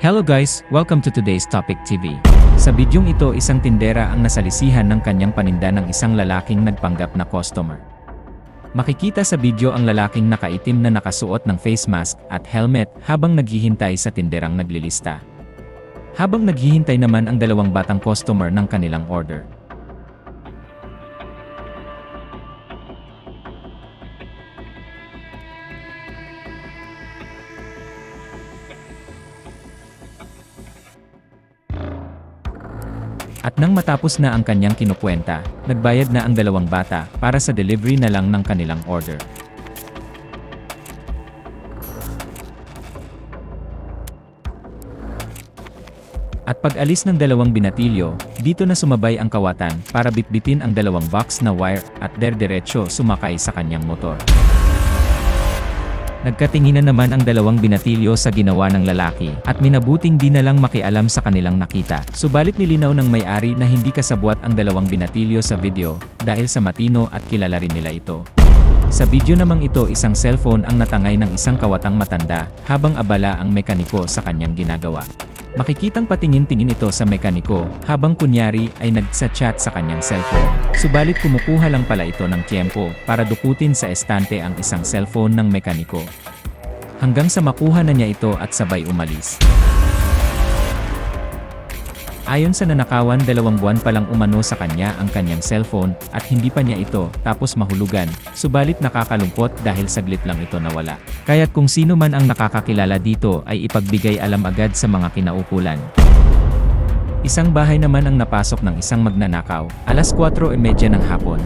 Hello guys, welcome to today's Topic TV. Sa bidyong ito isang tindera ang nasalisihan ng kanyang paninda ng isang lalaking nagpanggap na customer. Makikita sa video ang lalaking nakaitim na nakasuot ng face mask at helmet habang naghihintay sa tinderang naglilista. Habang naghihintay naman ang dalawang batang customer ng kanilang order. At nang matapos na ang kanyang kinukwenta, nagbayad na ang dalawang bata para sa delivery na lang ng kanilang order. At pag-alis ng dalawang binatilyo, dito na sumabay ang kawatan para bitbitin ang dalawang box na wire at derderecho sumakay sa kanyang motor. Nagkatinginan naman ang dalawang binatilyo sa ginawa ng lalaki at minabuting di na lang makialam sa kanilang nakita. Subalit nilinaw ng may-ari na hindi kasabwat ang dalawang binatilyo sa video dahil sa matino at kilala rin nila ito. Sa video namang ito isang cellphone ang natangay ng isang kawatang matanda habang abala ang mekaniko sa kanyang ginagawa. Makikitang patingin-tingin ito sa mekaniko habang kunyari ay nagsa-chat sa kanyang cellphone. Subalit kumukuha lang pala ito ng tiempo para dukutin sa estante ang isang cellphone ng mekaniko. Hanggang sa makuha na niya ito at sabay umalis. Ayon sa nanakawan dalawang buwan pa lang umano sa kanya ang kanyang cellphone at hindi pa niya ito tapos mahulugan, subalit nakakalungkot dahil saglit lang ito nawala. Kaya't kung sino man ang nakakakilala dito ay ipagbigay alam agad sa mga kinaukulan. Isang bahay naman ang napasok ng isang magnanakaw, alas 4.30 ng hapon.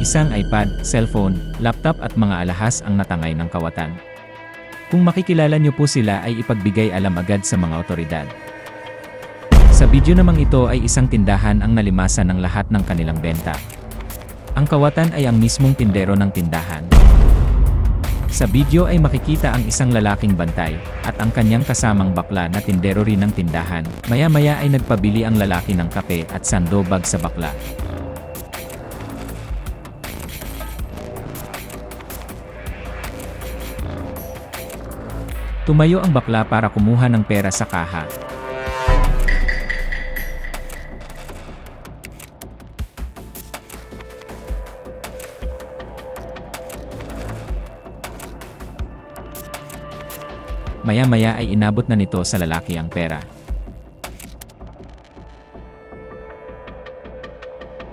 Isang iPad, cellphone, laptop at mga alahas ang natangay ng kawatan. Kung makikilala niyo po sila ay ipagbigay alam agad sa mga otoridad. Sa video namang ito ay isang tindahan ang nalimasan ng lahat ng kanilang benta. Ang kawatan ay ang mismong tindero ng tindahan. Sa video ay makikita ang isang lalaking bantay, at ang kanyang kasamang bakla na tindero rin ng tindahan. Maya-maya ay nagpabili ang lalaki ng kape at sandobag sa bakla. Tumayo ang bakla para kumuha ng pera sa kaha. Maya-maya ay inabot na nito sa lalaki ang pera.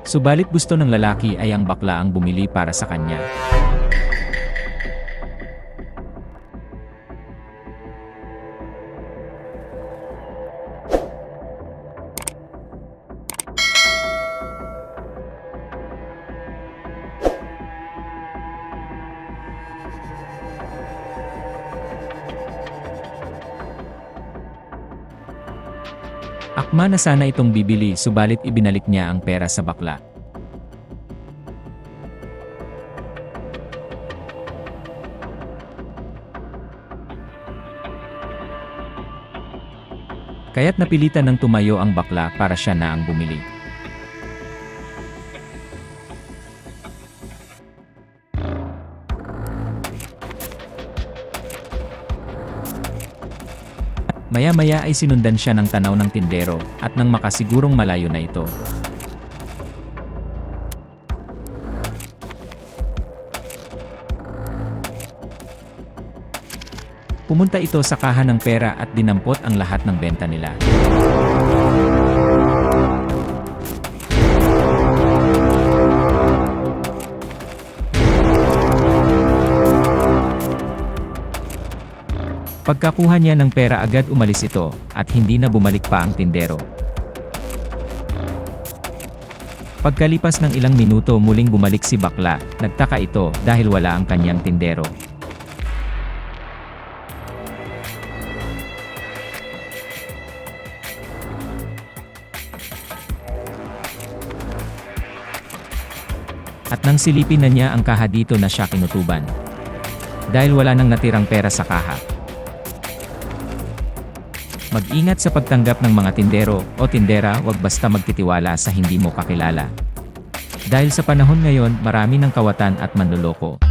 Subalit gusto ng lalaki ay ang bakla ang bumili para sa kanya. Akma na sana itong bibili subalit ibinalik niya ang pera sa bakla. Kaya't napilitan ng tumayo ang bakla para siya na ang bumili. Maya-maya ay sinundan siya ng tanaw ng tindero, at nang makasigurong malayo na ito. Pumunta ito sa kaha ng pera at dinampot ang lahat ng benta nila. Pagkakuha niya ng pera agad umalis ito, at hindi na bumalik pa ang tindero. Pagkalipas ng ilang minuto muling bumalik si Bakla, nagtaka ito dahil wala ang kanyang tindero. At nang silipin na niya ang kaha dito na siya kinutuban. Dahil wala nang natirang pera sa kaha. Mag-ingat sa pagtanggap ng mga tindero o tindera wag basta magtitiwala sa hindi mo kakilala. Dahil sa panahon ngayon marami ng kawatan at manluloko.